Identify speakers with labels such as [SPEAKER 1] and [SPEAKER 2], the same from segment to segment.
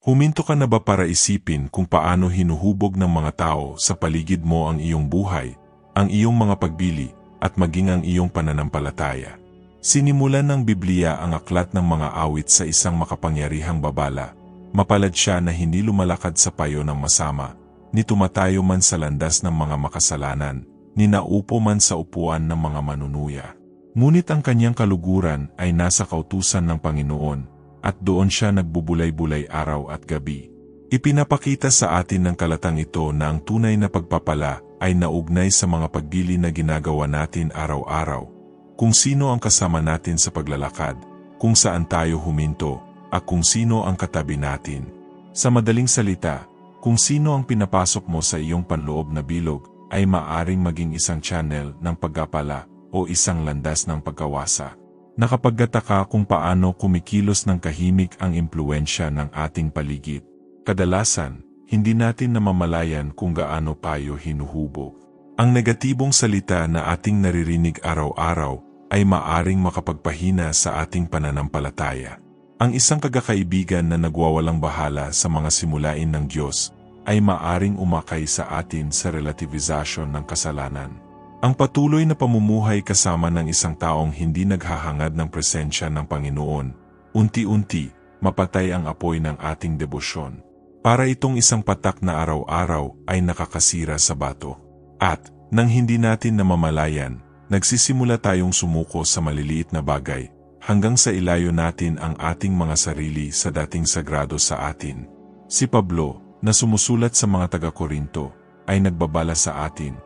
[SPEAKER 1] Huminto ka na ba para isipin kung paano hinuhubog ng mga tao sa paligid mo ang iyong buhay, ang iyong mga pagbili, at maging ang iyong pananampalataya? Sinimulan ng Biblia ang aklat ng mga awit sa isang makapangyarihang babala. Mapalad siya na hindi lumalakad sa payo ng masama, ni tumatayo man sa landas ng mga makasalanan, ni naupo man sa upuan ng mga manunuya. Ngunit ang kanyang kaluguran ay nasa kautusan ng Panginoon, at doon siya nagbubulay-bulay araw at gabi. Ipinapakita sa atin ng kalatang ito na ang tunay na pagpapala ay naugnay sa mga pagbili na ginagawa natin araw-araw, kung sino ang kasama natin sa paglalakad, kung saan tayo huminto, at kung sino ang katabi natin. Sa madaling salita, kung sino ang pinapasok mo sa iyong panloob na bilog ay maaring maging isang channel ng pagkapala o isang landas ng pagkawasa. Nakapaggataka kung paano kumikilos ng kahimik ang impluensya ng ating paligid. Kadalasan, hindi natin namamalayan kung gaano tayo hinuhubog. Ang negatibong salita na ating naririnig araw-araw ay maaring makapagpahina sa ating pananampalataya. Ang isang kagakaibigan na nagwawalang bahala sa mga simulain ng Diyos ay maaring umakay sa atin sa relativization ng kasalanan. Ang patuloy na pamumuhay kasama ng isang taong hindi naghahangad ng presensya ng Panginoon, unti-unti, mapatay ang apoy ng ating debosyon. Para itong isang patak na araw-araw ay nakakasira sa bato. At, nang hindi natin namamalayan, nagsisimula tayong sumuko sa maliliit na bagay, hanggang sa ilayo natin ang ating mga sarili sa dating sagrado sa atin. Si Pablo, na sumusulat sa mga taga-Korinto, ay nagbabala sa atin,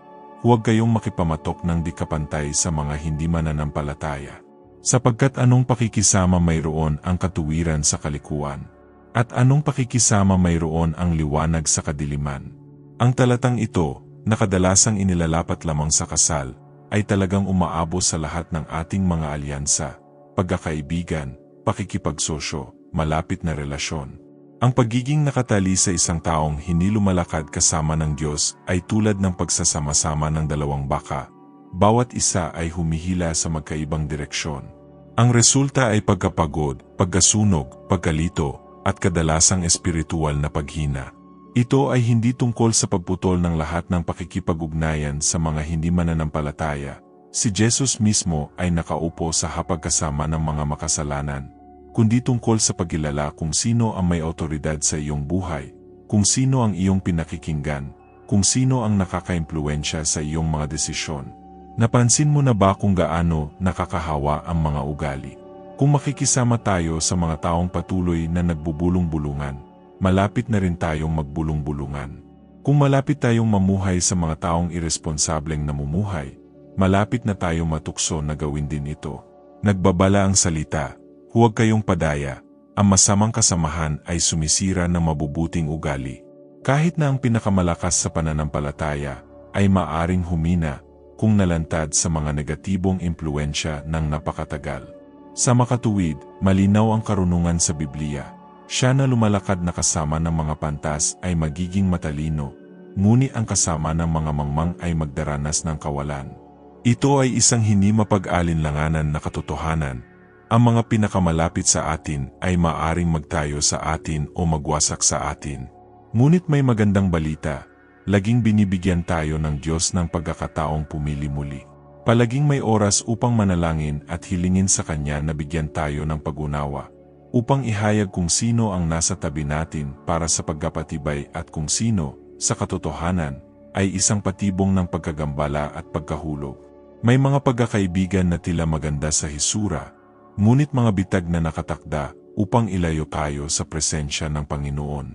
[SPEAKER 1] Huwag kayong makipamatok ng di kapantay sa mga hindi mananampalataya. Sapagkat anong pakikisama mayroon ang katuwiran sa kalikuan? At anong pakikisama mayroon ang liwanag sa kadiliman? Ang talatang ito, na kadalasang inilalapat lamang sa kasal, ay talagang umaabo sa lahat ng ating mga alyansa, pagkakaibigan, pakikipagsosyo, malapit na relasyon. Ang pagiging nakatali sa isang taong hindi lumalakad kasama ng Diyos ay tulad ng pagsasama-sama ng dalawang baka. Bawat isa ay humihila sa magkaibang direksyon. Ang resulta ay pagkapagod, pagkasunog, pagkalito, at kadalasang espiritual na paghina. Ito ay hindi tungkol sa pagputol ng lahat ng pakikipag-ugnayan sa mga hindi mananampalataya. Si Jesus mismo ay nakaupo sa hapagkasama ng mga makasalanan kundi tungkol sa pagilala kung sino ang may otoridad sa iyong buhay, kung sino ang iyong pinakikinggan, kung sino ang nakakaimpluensya sa iyong mga desisyon. Napansin mo na ba kung gaano nakakahawa ang mga ugali? Kung makikisama tayo sa mga taong patuloy na nagbubulong-bulungan, malapit na rin tayong magbulong-bulungan. Kung malapit tayong mamuhay sa mga taong irresponsableng namumuhay, malapit na tayong matukso na gawin din ito. Nagbabala ang salita, Huwag kayong padaya, ang masamang kasamahan ay sumisira ng mabubuting ugali. Kahit na ang pinakamalakas sa pananampalataya ay maaring humina kung nalantad sa mga negatibong impluensya ng napakatagal. Sa makatuwid, malinaw ang karunungan sa Biblia. Siya na lumalakad na kasama ng mga pantas ay magiging matalino, ngunit ang kasama ng mga mangmang ay magdaranas ng kawalan. Ito ay isang hindi mapag-alinlanganan na katotohanan ang mga pinakamalapit sa atin ay maaring magtayo sa atin o magwasak sa atin. Ngunit may magandang balita, laging binibigyan tayo ng Diyos ng pagkakataong pumili muli. Palaging may oras upang manalangin at hilingin sa Kanya na bigyan tayo ng pag-unawa, upang ihayag kung sino ang nasa tabi natin para sa pagkapatibay at kung sino, sa katotohanan, ay isang patibong ng pagkagambala at pagkahulog. May mga pagkakaibigan na tila maganda sa hisura, ngunit mga bitag na nakatakda upang ilayo tayo sa presensya ng Panginoon.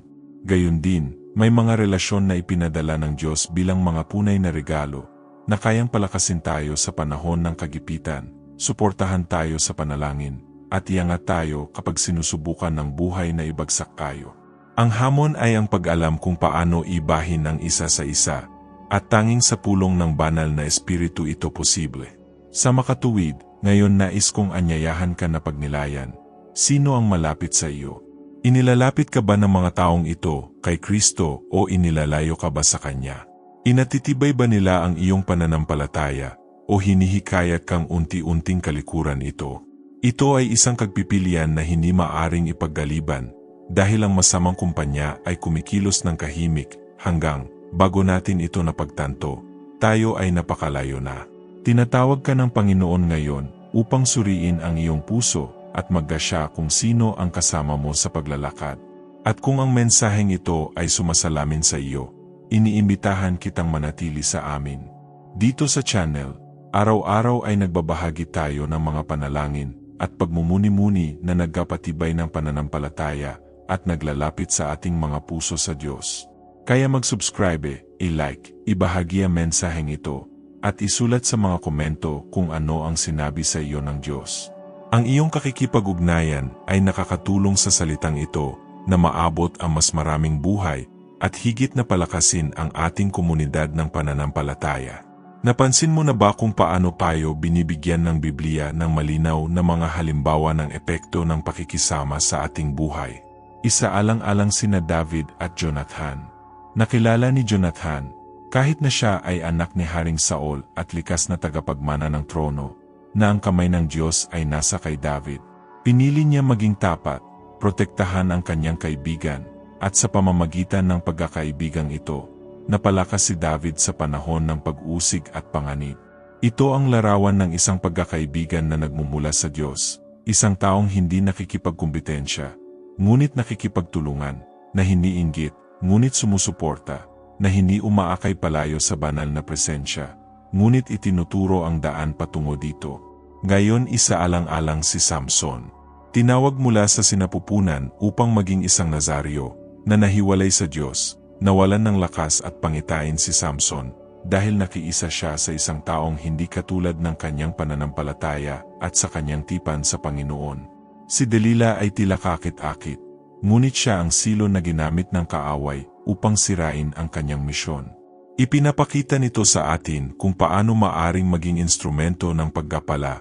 [SPEAKER 1] Gayon din, may mga relasyon na ipinadala ng Diyos bilang mga punay na regalo na kayang palakasin tayo sa panahon ng kagipitan, suportahan tayo sa panalangin, at iangat tayo kapag sinusubukan ng buhay na ibagsak tayo. Ang hamon ay ang pag-alam kung paano ibahin ang isa sa isa, at tanging sa pulong ng banal na espiritu ito posible. Sa makatuwid, ngayon nais kong anyayahan ka na pagnilayan. Sino ang malapit sa iyo? Inilalapit ka ba ng mga taong ito kay Kristo o inilalayo ka ba sa Kanya? Inatitibay ba nila ang iyong pananampalataya o hinihikayat kang unti-unting kalikuran ito? Ito ay isang kagpipilian na hindi maaring ipaggaliban, dahil ang masamang kumpanya ay kumikilos ng kahimik hanggang bago natin ito napagtanto, tayo ay napakalayo na. Tinatawag ka ng Panginoon ngayon upang suriin ang iyong puso at magdasya kung sino ang kasama mo sa paglalakad. At kung ang mensaheng ito ay sumasalamin sa iyo, iniimbitahan kitang manatili sa amin. Dito sa channel, araw-araw ay nagbabahagi tayo ng mga panalangin at pagmumuni-muni na nagkapatibay ng pananampalataya at naglalapit sa ating mga puso sa Diyos. Kaya mag-subscribe, i-like, ibahagi ang mensaheng ito, at isulat sa mga komento kung ano ang sinabi sa iyo ng Diyos. Ang iyong kakikipag-ugnayan ay nakakatulong sa salitang ito na maabot ang mas maraming buhay at higit na palakasin ang ating komunidad ng pananampalataya. Napansin mo na ba kung paano tayo binibigyan ng Biblia ng malinaw na mga halimbawa ng epekto ng pakikisama sa ating buhay? Isaalang-alang sina David at Jonathan. Nakilala ni Jonathan, kahit na siya ay anak ni Haring Saul at likas na tagapagmana ng trono, na ang kamay ng Diyos ay nasa kay David. Pinili niya maging tapat, protektahan ang kanyang kaibigan, at sa pamamagitan ng pagkakaibigang ito, napalakas si David sa panahon ng pag-usig at panganib. Ito ang larawan ng isang pagkakaibigan na nagmumula sa Diyos, isang taong hindi nakikipagkumpetensya, ngunit nakikipagtulungan, na hindi inggit, ngunit sumusuporta, na hindi umaakay palayo sa banal na presensya, ngunit itinuturo ang daan patungo dito. Ngayon isaalang-alang si Samson. Tinawag mula sa sinapupunan upang maging isang Nazaryo, na nahiwalay sa Diyos, nawalan ng lakas at pangitain si Samson, dahil nakiisa siya sa isang taong hindi katulad ng kanyang pananampalataya at sa kanyang tipan sa Panginoon. Si Delila ay tila kakit-akit, ngunit siya ang silo na ginamit ng kaaway upang sirain ang kanyang misyon. Ipinapakita nito sa atin kung paano maaring maging instrumento ng paggapala,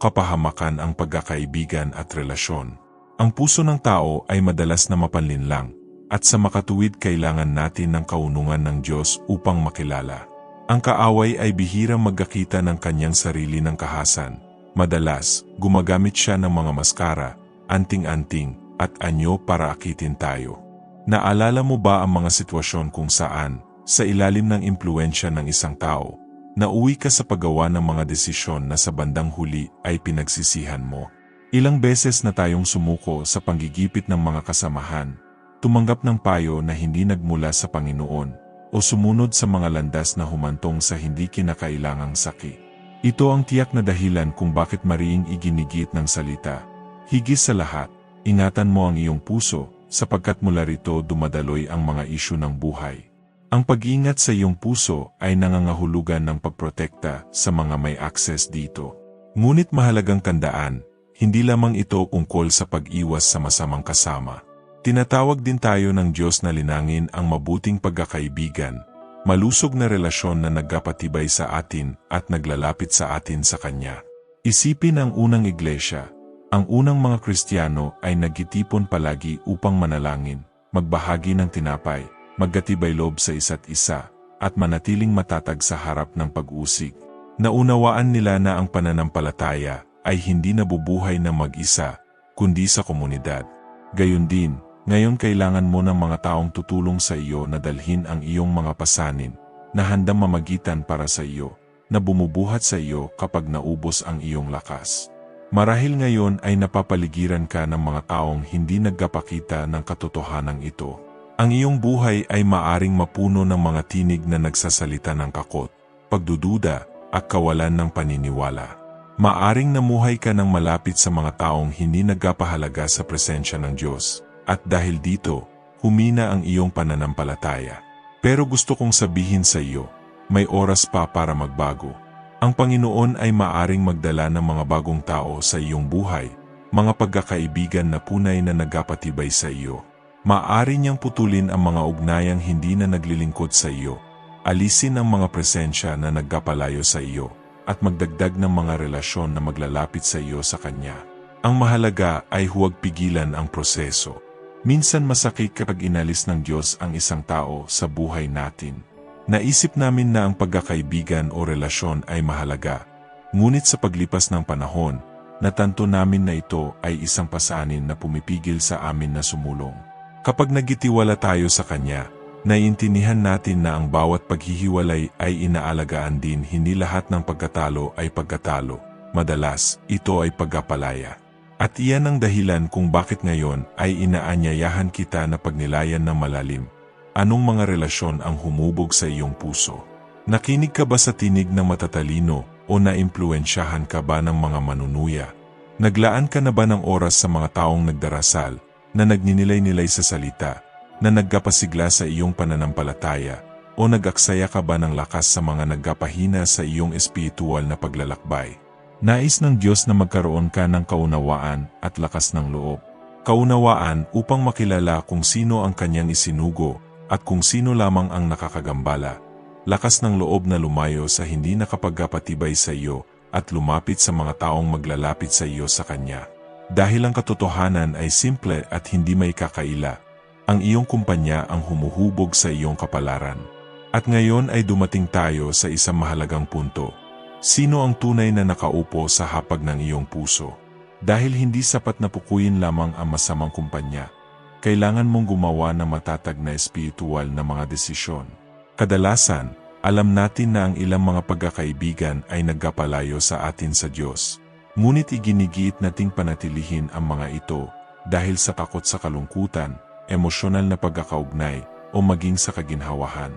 [SPEAKER 1] kapahamakan ang pagkakaibigan at relasyon. Ang puso ng tao ay madalas na mapanlinlang, at sa makatuwid kailangan natin ng kaunungan ng Diyos upang makilala. Ang kaaway ay bihirang magkakita ng kanyang sarili ng kahasan, Madalas, gumagamit siya ng mga maskara, anting-anting, at anyo para akitin tayo. Naalala mo ba ang mga sitwasyon kung saan, sa ilalim ng impluensya ng isang tao, nauwi ka sa paggawa ng mga desisyon na sa bandang huli ay pinagsisihan mo? Ilang beses na tayong sumuko sa panggigipit ng mga kasamahan, tumanggap ng payo na hindi nagmula sa Panginoon, o sumunod sa mga landas na humantong sa hindi kinakailangang sakit. Ito ang tiyak na dahilan kung bakit mariing iginigit ng salita. Higis sa lahat, ingatan mo ang iyong puso, sapagkat mula rito dumadaloy ang mga isyu ng buhay. Ang pag-iingat sa iyong puso ay nangangahulugan ng pagprotekta sa mga may access dito. Ngunit mahalagang tandaan, hindi lamang ito ungkol sa pag-iwas sa masamang kasama. Tinatawag din tayo ng Diyos na linangin ang mabuting pagkakaibigan malusog na relasyon na nagkapatibay sa atin at naglalapit sa atin sa Kanya. Isipin ang unang iglesia. Ang unang mga Kristiyano ay nagitipon palagi upang manalangin, magbahagi ng tinapay, magkatibay loob sa isa't isa, at manatiling matatag sa harap ng pag-usig. Naunawaan nila na ang pananampalataya ay hindi nabubuhay na mag-isa, kundi sa komunidad. Gayon din, ngayon kailangan mo ng mga taong tutulong sa iyo na dalhin ang iyong mga pasanin, na handang mamagitan para sa iyo, na bumubuhat sa iyo kapag naubos ang iyong lakas. Marahil ngayon ay napapaligiran ka ng mga taong hindi nagkapakita ng katotohanan ito. Ang iyong buhay ay maaring mapuno ng mga tinig na nagsasalita ng kakot, pagdududa, at kawalan ng paniniwala. Maaring namuhay ka ng malapit sa mga taong hindi nagkapahalaga sa presensya ng Diyos at dahil dito, humina ang iyong pananampalataya. Pero gusto kong sabihin sa iyo, may oras pa para magbago. Ang Panginoon ay maaring magdala ng mga bagong tao sa iyong buhay, mga pagkakaibigan na punay na nagapatibay sa iyo. Maari niyang putulin ang mga ugnayang hindi na naglilingkod sa iyo, alisin ang mga presensya na nagkapalayo sa iyo, at magdagdag ng mga relasyon na maglalapit sa iyo sa Kanya. Ang mahalaga ay huwag pigilan ang proseso. Minsan masakit kapag inalis ng Diyos ang isang tao sa buhay natin. Naisip namin na ang pagkakaibigan o relasyon ay mahalaga. Ngunit sa paglipas ng panahon, natanto namin na ito ay isang pasanin na pumipigil sa amin na sumulong. Kapag nagitiwala tayo sa Kanya, naiintindihan natin na ang bawat paghihiwalay ay inaalagaan din hindi lahat ng pagkatalo ay pagkatalo. Madalas, ito ay pagkapalaya. At iyan ang dahilan kung bakit ngayon ay inaanyayahan kita na pagnilayan ng malalim. Anong mga relasyon ang humubog sa iyong puso? Nakinig ka ba sa tinig ng matatalino o naimpluensyahan ka ba ng mga manunuya? Naglaan ka na ba ng oras sa mga taong nagdarasal, na nagninilay-nilay sa salita, na nagkapasigla sa iyong pananampalataya, o nagaksaya ka ba ng lakas sa mga nagkapahina sa iyong espiritual na paglalakbay? Nais ng Diyos na magkaroon ka ng kaunawaan at lakas ng loob. Kaunawaan upang makilala kung sino ang kanyang isinugo at kung sino lamang ang nakakagambala. Lakas ng loob na lumayo sa hindi nakapagkapatibay sa iyo at lumapit sa mga taong maglalapit sa iyo sa Kanya. Dahil ang katotohanan ay simple at hindi may kakaila, ang iyong kumpanya ang humuhubog sa iyong kapalaran. At ngayon ay dumating tayo sa isang mahalagang punto Sino ang tunay na nakaupo sa hapag ng iyong puso? Dahil hindi sapat na pukuyin lamang ang masamang kumpanya, kailangan mong gumawa ng matatag na espiritual na mga desisyon. Kadalasan, alam natin na ang ilang mga pagkakaibigan ay nagkapalayo sa atin sa Diyos. Ngunit iginigiit nating panatilihin ang mga ito dahil sa takot sa kalungkutan, emosyonal na pagkakaugnay, o maging sa kaginhawahan.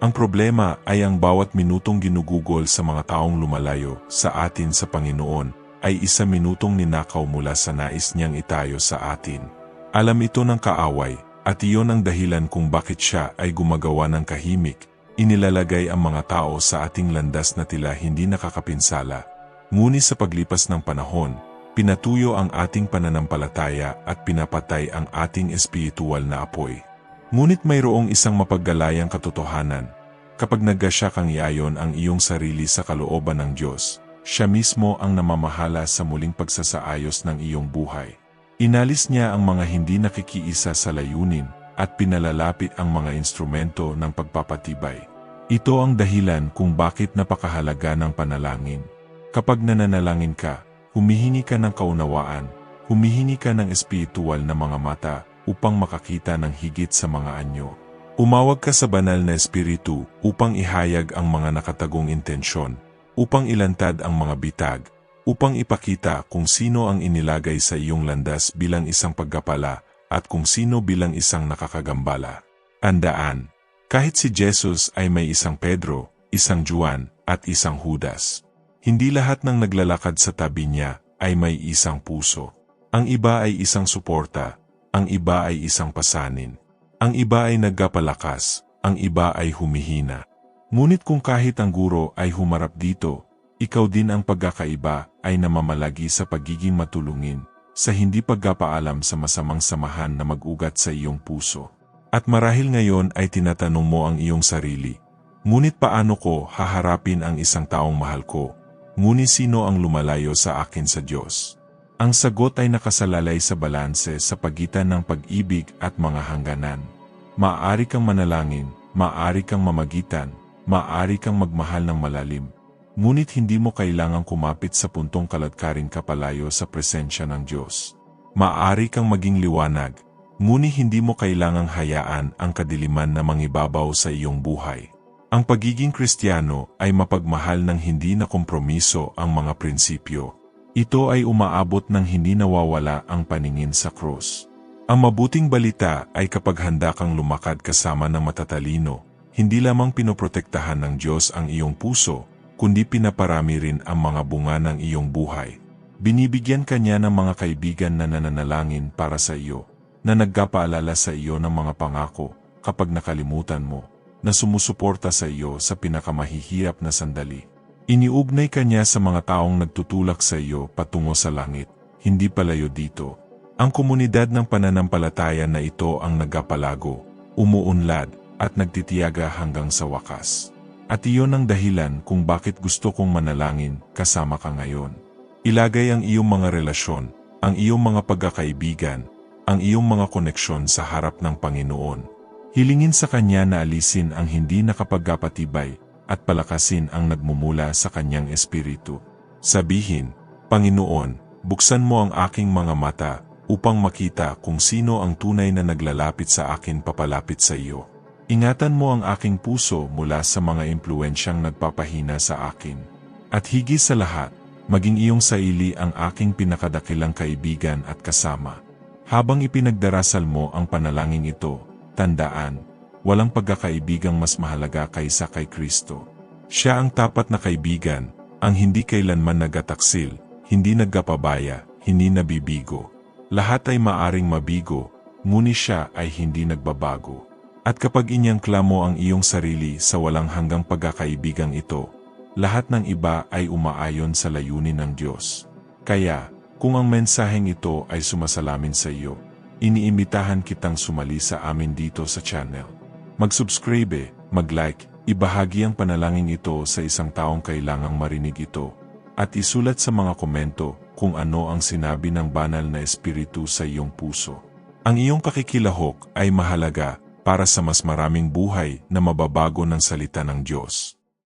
[SPEAKER 1] Ang problema ay ang bawat minutong ginugugol sa mga taong lumalayo sa atin sa Panginoon ay isa minutong ninakaw mula sa nais niyang itayo sa atin. Alam ito ng kaaway at iyon ang dahilan kung bakit siya ay gumagawa ng kahimik, inilalagay ang mga tao sa ating landas na tila hindi nakakapinsala. Ngunit sa paglipas ng panahon, pinatuyo ang ating pananampalataya at pinapatay ang ating espiritual na apoy. Ngunit mayroong isang mapaggalayang katotohanan. Kapag naggasya kang iayon ang iyong sarili sa kalooban ng Diyos, siya mismo ang namamahala sa muling pagsasaayos ng iyong buhay. Inalis niya ang mga hindi nakikiisa sa layunin at pinalalapit ang mga instrumento ng pagpapatibay. Ito ang dahilan kung bakit napakahalaga ng panalangin. Kapag nananalangin ka, humihingi ka ng kaunawaan, humihingi ka ng espiritual na mga mata upang makakita ng higit sa mga anyo. Umawag ka sa banal na espiritu upang ihayag ang mga nakatagong intensyon, upang ilantad ang mga bitag, upang ipakita kung sino ang inilagay sa iyong landas bilang isang pagkapala at kung sino bilang isang nakakagambala. Andaan, kahit si Jesus ay may isang Pedro, isang Juan, at isang Judas. Hindi lahat ng naglalakad sa tabi niya ay may isang puso. Ang iba ay isang suporta, ang iba ay isang pasanin. Ang iba ay nagkapalakas, ang iba ay humihina. Ngunit kung kahit ang guro ay humarap dito, ikaw din ang pagkakaiba ay namamalagi sa pagiging matulungin, sa hindi pagkapaalam sa masamang samahan na mag-ugat sa iyong puso. At marahil ngayon ay tinatanong mo ang iyong sarili, ngunit paano ko haharapin ang isang taong mahal ko? Ngunit sino ang lumalayo sa akin sa Diyos? Ang sagot ay nakasalalay sa balanse sa pagitan ng pag-ibig at mga hangganan. Maaari kang manalangin, maaari kang mamagitan, maaari kang magmahal ng malalim. Ngunit hindi mo kailangang kumapit sa puntong kaladkarin kapalayo sa presensya ng Diyos. Maaari kang maging liwanag, ngunit hindi mo kailangang hayaan ang kadiliman na mangibabaw sa iyong buhay. Ang pagiging kristyano ay mapagmahal ng hindi na kompromiso ang mga prinsipyo ito ay umaabot ng hindi nawawala ang paningin sa krus. Ang mabuting balita ay kapag handa kang lumakad kasama ng matatalino, hindi lamang pinoprotektahan ng Diyos ang iyong puso, kundi pinaparami rin ang mga bunga ng iyong buhay. Binibigyan ka niya ng mga kaibigan na nananalangin para sa iyo, na nagkapaalala sa iyo ng mga pangako kapag nakalimutan mo, na sumusuporta sa iyo sa pinakamahihirap na sandali. Iniugnay ka niya sa mga taong nagtutulak sa iyo patungo sa langit, hindi palayo dito. Ang komunidad ng pananampalataya na ito ang nagkapalago, umuunlad, at nagtitiyaga hanggang sa wakas. At iyon ang dahilan kung bakit gusto kong manalangin kasama ka ngayon. Ilagay ang iyong mga relasyon, ang iyong mga pagkakaibigan, ang iyong mga koneksyon sa harap ng Panginoon. Hilingin sa Kanya na alisin ang hindi nakapagkapatibay at palakasin ang nagmumula sa kanyang espiritu. Sabihin, Panginoon, buksan mo ang aking mga mata upang makita kung sino ang tunay na naglalapit sa akin papalapit sa iyo. Ingatan mo ang aking puso mula sa mga impluensyang nagpapahina sa akin. At higit sa lahat, maging iyong saili ang aking pinakadakilang kaibigan at kasama. Habang ipinagdarasal mo ang panalangin ito, tandaan, walang pagkakaibigang mas mahalaga kaysa kay Kristo. Siya ang tapat na kaibigan, ang hindi kailanman nagataksil, hindi nagkapabaya, hindi nabibigo. Lahat ay maaring mabigo, ngunit siya ay hindi nagbabago. At kapag inyangkla mo ang iyong sarili sa walang hanggang pagkakaibigang ito, lahat ng iba ay umaayon sa layunin ng Diyos. Kaya, kung ang mensaheng ito ay sumasalamin sa iyo, iniimbitahan kitang sumali sa amin dito sa channel. Mag-subscribe, mag-like, ibahagi ang panalangin ito sa isang taong kailangang marinig ito, at isulat sa mga komento kung ano ang sinabi ng banal na espiritu sa iyong puso. Ang iyong pakikilahok ay mahalaga para sa mas maraming buhay na mababago ng salita ng Diyos.